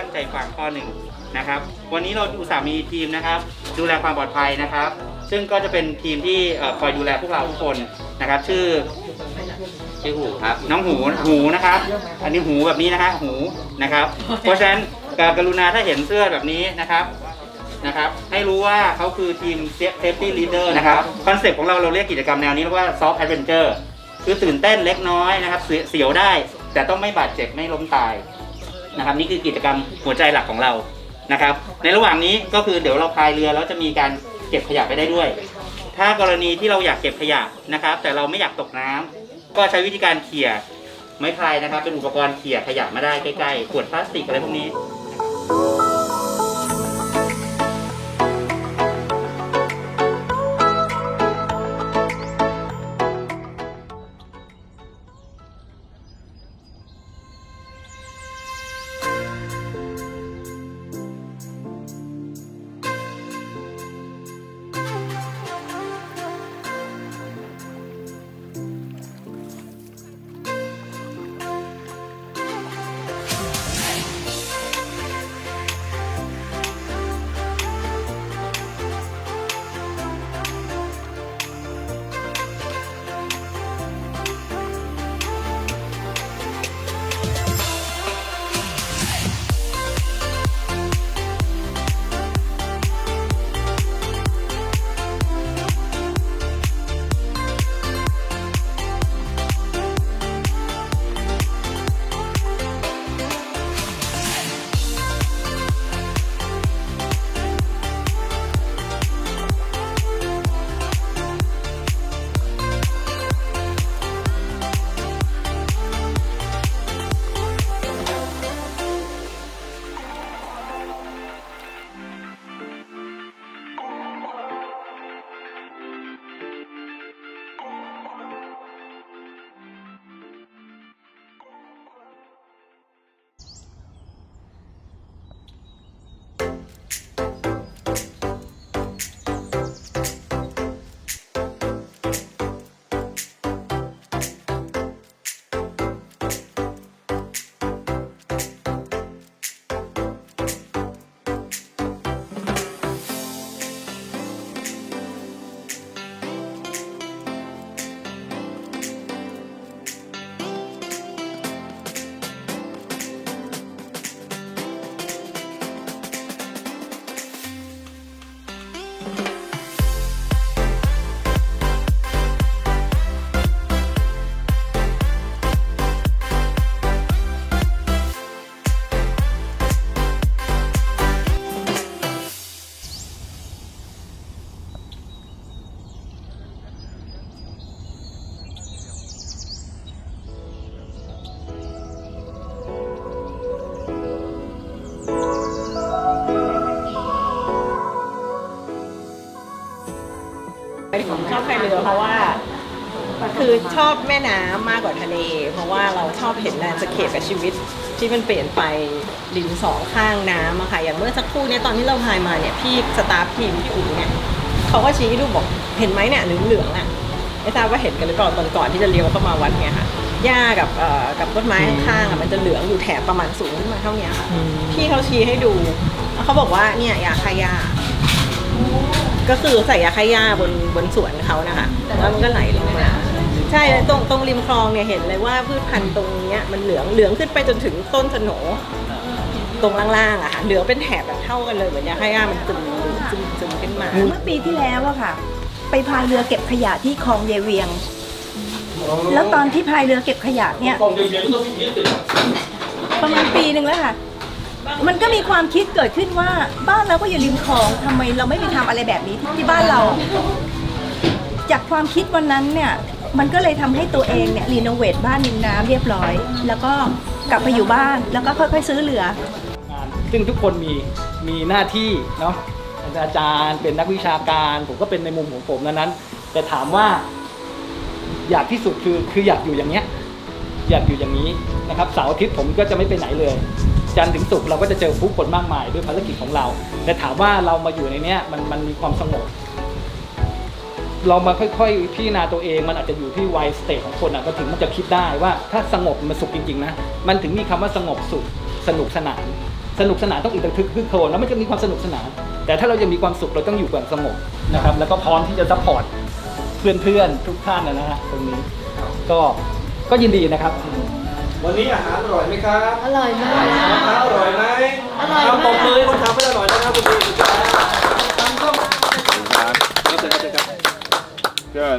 ั้งใจฟังข้อหนึ่งนะครับ วันนี้เราอุตส่าห์มีทีมนะครับ ดูแลความปลอดภัยนะครับ ซึ่งก็จะเป็นทีมที่เอ่อคอยดูแลพวกเราทุกคนนะครับ ชื่อ ชื่อหูครับ น้องหูหูนะครับ อันนี้หูแบบนี้นะฮะหูนะครับ เพราะฉะนั้นกรุณาถ้าเห็นเสื้อแบบนี้นะครับนะครับ ให้รู้ว่าเขาคือทีม Safety Leader นะครับคอนเซ็ปต์ของเราเราเรียกกิจกรรมแนวนี้เรียกว่า Soft Adventure คือตื่นเต้นเล็กน้อยนะครับ เสียวได้ แต่ต้องไม่บาดเจ็บไม่ล้มตาย นะครับนี่คือกิจกรรมหัวใจหลักของเรานะครับ ในระหว่างนี้ก็คือเดี๋ยวเราพายเรือแล้วจะมีการเก็บขยะไปได้ด้วย ถ้ากรณีที่เราอยากเก็บขยะนะครับ แต่เราไม่อยากตกน้ำก็ใช้วิธีการเขี่ยไม้พายนะครับ เป็นอุปกรณ์เขี่ยขยะมาได้ใกล้ๆขวดพลาสติกอะไรพวกนี้ คือชอบแม่น้ำมากกว่าทะเล เพราะว่าเราชอบเห็นแลนด์สเคปกับชีวิต ที่มันเปลี่ยนไปริมสองข้างน้ำอะค่ะอย่างเมื่อสักครู่เนี้ตอนที่เราพายมาเนี่ยพี่สตาฟทีมพี่อุ๋ยเนี่ยเขาก็ชี้ให้ดูบอกเห็นไหมเนี่ยเหลืองๆอะไม่ทราบว่าเห็นกันหรือเปล่าตอนก่อนที่จะเลี้ยวเข้ามาวัดเนี่ยค่ะหญ้ากับเอ่อกับต้นไม้ข้างๆอะมันจะเหลืองอยู่แถบประมาณสูงขึ้นมาเท่าเนี้ยค่ะพี่เขาชี้ให้ดูแล้วเขาบอกว่าเนี่ยยาฆ่าหญ้าก็คือใส่ยาฆ่าหญ้าบนบนสวนเขานะคะแล้วมันก็ไหลลงมา ใช่ตรงตรงริมคลองเนี่ยเห็นเลยว่าพืชพันธุ์ตรงเนี้ยมันเหลืองเหลืองขึ้นไปจนถึงต้นสโหนตรงล่างๆอะค่ะเหลืองเป็นแถบแบบเท่ากันเลยเหมือนยาฆ่าหญ้ามันซึมซึมซึมขึ้นมา เมื่อปีที่แล้วอะค่ะ ไปพายเรือเก็บขยะที่คลองเยเวียง แล้วตอนที่พายเรือเก็บขยะเนี่ย ประมาณปีหนึ่งแล้วค่ะ มันก็มีความคิดเกิดขึ้นว่าบ้านเราก็อยู่ริมคลองทำไมเราไม่ไปทำอะไรแบบนี้ที่บ้านเรา จากความคิดวันนั้นเนี่ย มันก็เลยทำให้ตัวเองเนี่ยรีโนเวทบ้านริมน้ำเรียบร้อย แล้วก็กลับไปอยู่บ้านแล้วก็ค่อยๆซื้อเรือ ซึ่งทุกคนมีมีหน้าที่เนาะอาจารย์เป็นนักวิชาการ ผมก็เป็นในมุมของผมนั้นนั้นๆแต่ถามว่าอยากที่สุดคือคืออยากอยู่อย่างเนี้ยอยากอยู่อย่างนี้นะครับเสาร์อาทิตย์ผมก็จะไม่ไปไหนเลย จันทร์ถึงศุกร์เราก็จะเจอผู้คนมากมายด้วยภารกิจของเรา แต่ถามว่าเรามาอยู่ในเนี้ยมันมันมีความสงบ เรามาค่อยๆพิจารณาตัวเอง มันอาจจะอยู่ที่วัยสเตจของคนอะก็ถึงมันจะคิดได้ว่าถ้าสงบมันสุขจริงๆนะมันถึงมีคำว่าสงบสุขสนุกสนาน สนุกสนานต้องอีกตึกคึกโครนแล้วมันจะมีความสนุกสนาน แต่ถ้าเราจะมีความสุขเราต้องอยู่แบบสงบนะครับแล้วก็พร้อมที่จะซัพพอร์ตเพื่อนๆทุกท่านนะฮะตรงนี้ก็ก็ยินดีนะครับ วันนี้อาหารอร่อยไหมครับ อร่อยมากอาหารอร่อยไหมอร่อยมากเาตบมือให้คนทำให้อร่อยนะครับคุณผู้ชม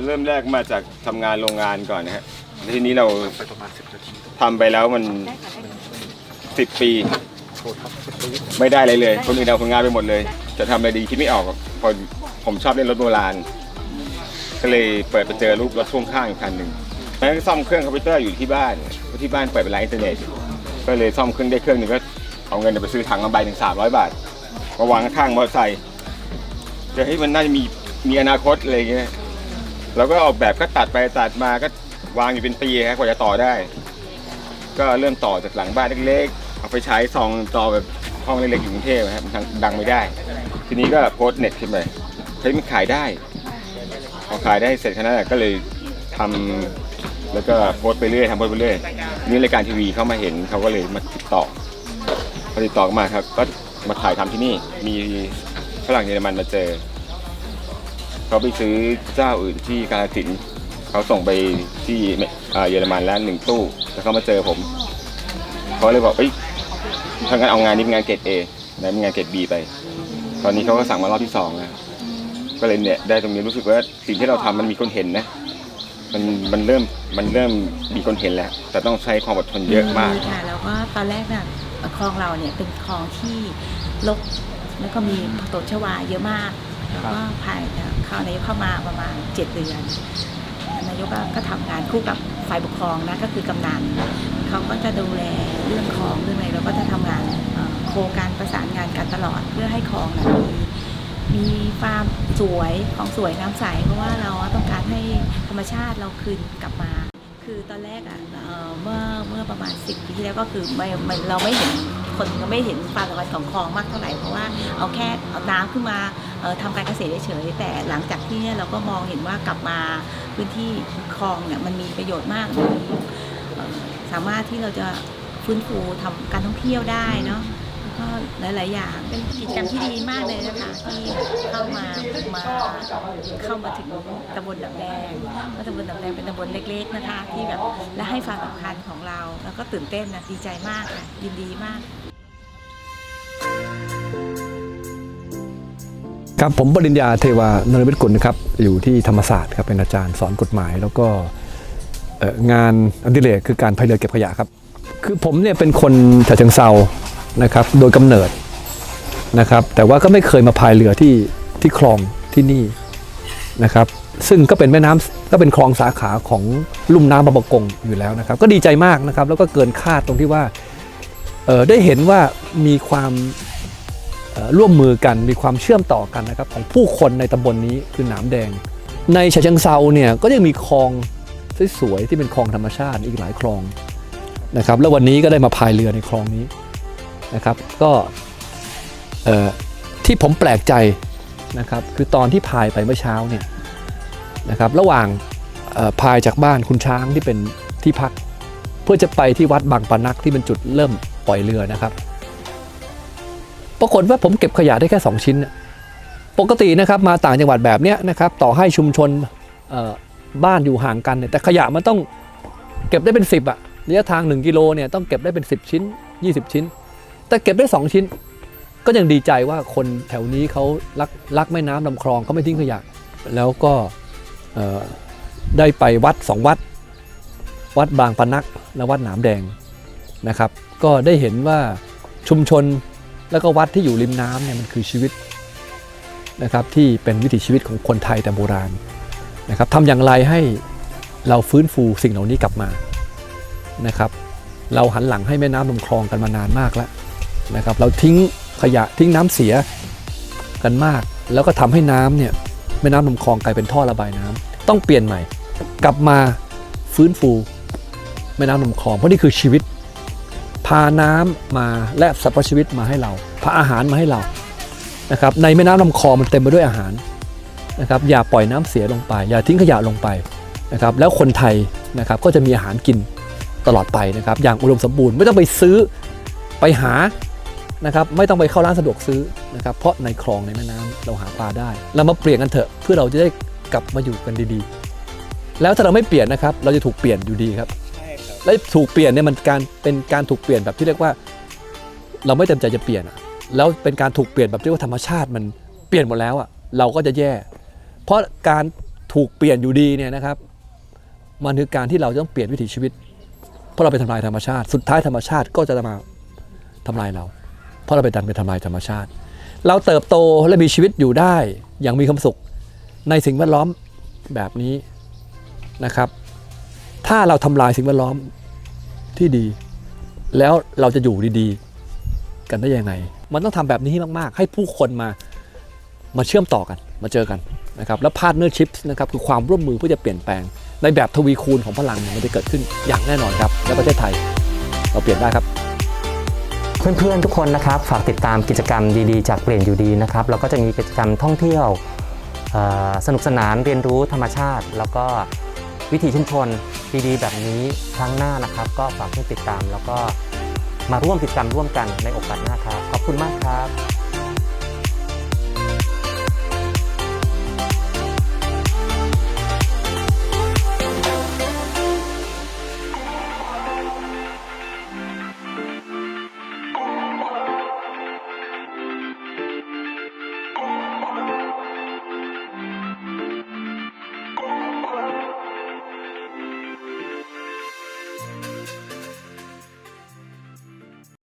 เริ่มแรกมาจากทำงานโรงงานก่อนนะฮะแล้วทีนี้เราทำไปแล้วมันสิบปีไม่ได้เลยเลย คนอื่นเอาผลงานไปหมดเลย จะทำอะไรดีคิดไม่ออกพอผมชอบเล่นรถโบราณ ก็เลยเปิดไปเจอรูปรถพ่วงข้างอีกคันหนึ่งแล้วก็ซ่อมเครื่องคอมพิวเตอร์อยู่ที่บ้านเพราะที่บ้านเปิดเป็นร้านอินเทอร์เน็ต ก็เลยซ่อมเครื่องได้เครื่องหนึ่งก็เอาเงินไปซื้อถังมาใบหนึ่งสามร้อยบาทมาวางข้างมอเตอร์ไซค์จะให้ยมันน่าจะมีมีอนาคตอะไรอย่างเงี้ย เราก็ออกแบบก็ตัดไปตัดมาก็วางอยู่เป็นปีครับกว่าจะต่อได้ ก็เริ่มต่อจากหลังบ้านเล็กๆเอาไปใช้ซองต่อแบบห้องเล็กๆอยู่กรุงเทพครับมันดังไม่ได้ ทีนี้ก็โพสเน็ตขึ้นไปเฮ้ยมันขายได้พอขายได้เสร็จแค่นั้นแหละก็เลยทำแล้วก็โพสไปเรื่อยทำโพสไปเรื่อยนี่รายการทีวีเข้ามาเห็นเขาก็เลยมาติดต่อพอติดต่อมาครับ ก็มาถ่ายทำที่นี่มีฝรั่งเยอรมันมาเจอ เขาไปซื้อเจ้าอื่นที่กาลสินธุ์เขาส่งไปที่เอ่อเยอรมันแล้วหนึ่งตู้ แล้วเขามาเจอผมเขาเลยบอกเอ้ยถ้างั้นเอางานนี้เป็นงานเกรดเอนะเป็นงานเกรดบีไป ตอนนี้เขาก็สั่งมารอบที่สองแล้ว ก็เลยเนี่ยได้ตรงนี้รู้สึกว่าสิ่งที่เราทำมันมีคนเห็นนะ มันมันเริ่มมันเริ่มมีคนเห็นแล้ว แต่ต้องใช้ความอดทนเยอะมาก ค่ะแล้วก็ตอนแรกน่ะคลองเราเนี่ยเป็นคลองที่รกแล้วก็มีตกชวาเยอะมาก แล้วก็ภายเข้านายกเข้ามาประมาณเจ็ดเดือน นายกก็ก็ทำงานคู่กับฝ่ายปกครองนะก็คือกำนันเขาก็จะดูแลเรื่องคลองเรื่องอะไรแล้วก็จะทำงานเอ่อโคการประสานงานกันตลอดเพื่อให้คลองนะมีมีความสวยของสวยน้ำใสเพราะว่าเราต้องการให้ธรรมชาติเราคืนกลับมา คือตอนแรกอะเอ่อเมื่อเมื่อประมาณ 10 ปีที่แล้วก็คือไม่เราไม่เห็น คนก็ไม่เห็นความสำคัญของคลองมากเท่าไหร่เพราะว่าเอาแค่เอาน้ำขึ้นมาเอ่อทำการเกษตรเฉยๆแต่หลังจากที่เนี่ยเราก็มองเห็นว่ากลับมาพื้นที่คลองเนี่ยมันมีประโยชน์มากมีสามารถที่เราจะฟื้นฟูทำการท่องเที่ยวได้เนาะแล้วก็หลาย ๆ อย่างเป็นกิจกรรมที่ดีมากเลยนะคะที่เข้ามามาเข้ามาถึงตำบลดับแดงก็ตำบลดับแดงเป็นตำบลเล็ก ๆ นะคะ ที่แบบและให้ความสำคัญของเรา แล้วก็ตื่นเต้นนะดีใจมากค่ะยินดีมาก ครับผมปริญญาเทวานรมิตกุลนะครับอยู่ที่ธรรมศาสตร์ครับเป็นอาจารย์สอนกฎหมาย แล้วก็เอ่องานอดิเรกคือการพายเรือเก็บขยะครับ คือผมเนี่ยเป็นคนฉะเชิงเซานะครับโดยกำเนิดนะครับแต่ว่าก็ไม่เคยมาพายเรือที่ที่คลองที่นี่นะครับซึ่งก็เป็นแม่น้ำก็เป็นคลองสาขาของลุ่มน้ำบางประกงอยู่แล้วนะครับ ก็ดีใจมากนะครับแล้วก็เกินคาดตรงที่ว่าได้เห็นว่ามีความ ร่วมมือกันมีความเชื่อมต่อกันนะครับของผู้คนในตำบลนนี้คือหนามแดง ในฉะเชิงเซาเนี่ยก็ยังมีคลองสวยๆที่เป็นคลองธรรมชาติอีกหลายคลองนะครับแล้ววันนี้ก็ได้มาพายเรือในคลองนี้นะครับ ก็ที่ผมแปลกใจนะครับคือตอนที่พายไปเมื่อเช้าเนี่ยนะครับระหว่างพายจากบ้านคุณช้างที่เป็นที่พัก เพื่อจะไปที่วัดบางปะนักที่เป็นจุดเริ่มปล่อยเรือนะครับ ปรากฏว่าผมเก็บขยะได้แค่ 2 ชิ้นน่ะปกตินะครับมาต่างจังหวัดแบบเนี้ยนะครับต่อให้ชุมชนบ้านอยู่ห่างกันเนี่ยแต่ขยะมันต้องเก็บได้เป็น 10อะระยะทาง 1 กิโลเนี่ยต้องเก็บได้เป็น 10 ชิ้น 20 ชิ้น แต่เก็บได้ 2 ชิ้น ก็ยังดีใจว่าคนแถวนี้เขารักรักแม่น้ำลำคลองเขาไม่ทิ้งขยะ แล้วก็ได้ไปวัดสองวัด วัดบางปะนักและวัดหนามแดงนะครับ ก็ได้เห็นว่าชุมชน แล้วก็วัดที่อยู่ริมน้ำเนี่ยมันคือชีวิตนะครับที่เป็นวิถีชีวิตของคนไทยแต่โบราณนะครับทำอย่างไรให้เราฟื้นฟูสิ่งเหล่านี้กลับมานะครับ เราหันหลังให้แม่น้ำลำคลองกันมานานมากแล้วนะครับ เราทิ้งขยะทิ้งน้ำเสียกันมาก แล้วก็ทำให้น้ำเนี่ยแม่น้ำลำคลองกลายเป็นท่อระบายน้ำต้องเปลี่ยนใหม่ กลับมาฟื้นฟูแม่น้ำลำคลองเพราะนี่คือชีวิตาน้ำมาและสรรพชีวิตมาให้เรา พาอาหารมาให้เรานะครับในแม่น้ำลำคลองมันเต็มไปด้วยอาหารนะครับอย่าปล่อยน้ำเสียลงไป อย่าทิ้งขยะลงไปนะครับแล้วคนไทยนะครับก็จะมีอาหารกินตลอดไปนะครับอย่างอุดมสมบูรณ์ไม่ต้องไปซื้อไปหานะครับไม่ต้องไปเข้าร้านสะดวกซื้อนะครับเพราะในคลองในแม่น้ำเราหาปลาได้ เรามาเปลี่ยนกันเถอะเพื่อเราจะได้กลับมาอยู่กันดีๆ แล้วถ้าเราไม่เปลี่ยนนะครับเราจะถูกเปลี่ยนอยู่ดีครับ และถูกเปลี่ยนเนี่ยมันการเป็นการถูกเปลี่ยนแบบที่เรียกว่า เราไม่เต็มใจจะเปลี่ยนอะแล้วเป็นการถูกเปลี่ยนแบบที่ว่าธรรมชาติมันเปลี่ยนหมดแล้วอะเราก็จะแย่ เพราะการถูกเปลี่ยนอยู่ดีเนี่ยนะครับ มันคือการที่เราต้องเปลี่ยนวิถีชีวิต เพราะเราไปทำลายธรรมชาติ สุดท้ายธรรมชาติก็จะมาทำลายเรา เพราะเราไปดันไปทำลายธรรมชาติ เราเติบโตและมีชีวิตอยู่ได้อย่างมีความสุขในสิ่งแวดล้อมแบบนี้นะครับ ถ้าเราทำลายสิ่งแวดล้อมที่ดี แล้วเราจะอยู่ดีๆ กันได้ยังไง มันต้องทำแบบนี้มากๆ ให้ผู้คนมามาเชื่อมต่อกัน มาเจอกันนะครับ แล้วพาร์ทเนอร์ชิพนะครับคือความร่วมมือเพื่อจะเปลี่ยนแปลง ในแบบทวีคูณของพลังเนี่ยมันจะเกิดขึ้นอย่างแน่นอนครับ และประเทศไทยเราเปลี่ยนได้ครับเพื่อนๆทุกคนนะครับ ฝากติดตามกิจกรรมดีๆ จากเปลี่ยนอยู่ดีนะครับแล้วก็จะมีกิจกรรมท่องเที่ยวสนุกสนานเรียนรู้ธรรมชาติ แล้วก็ วิถีชุมชนดีๆแบบนี้ครั้งหน้านะครับ ก็ฝากให้ติดตามแล้วก็มาร่วมกิจกรรมร่วมกันในโอกาสหน้าครับ ขอบคุณมากครับ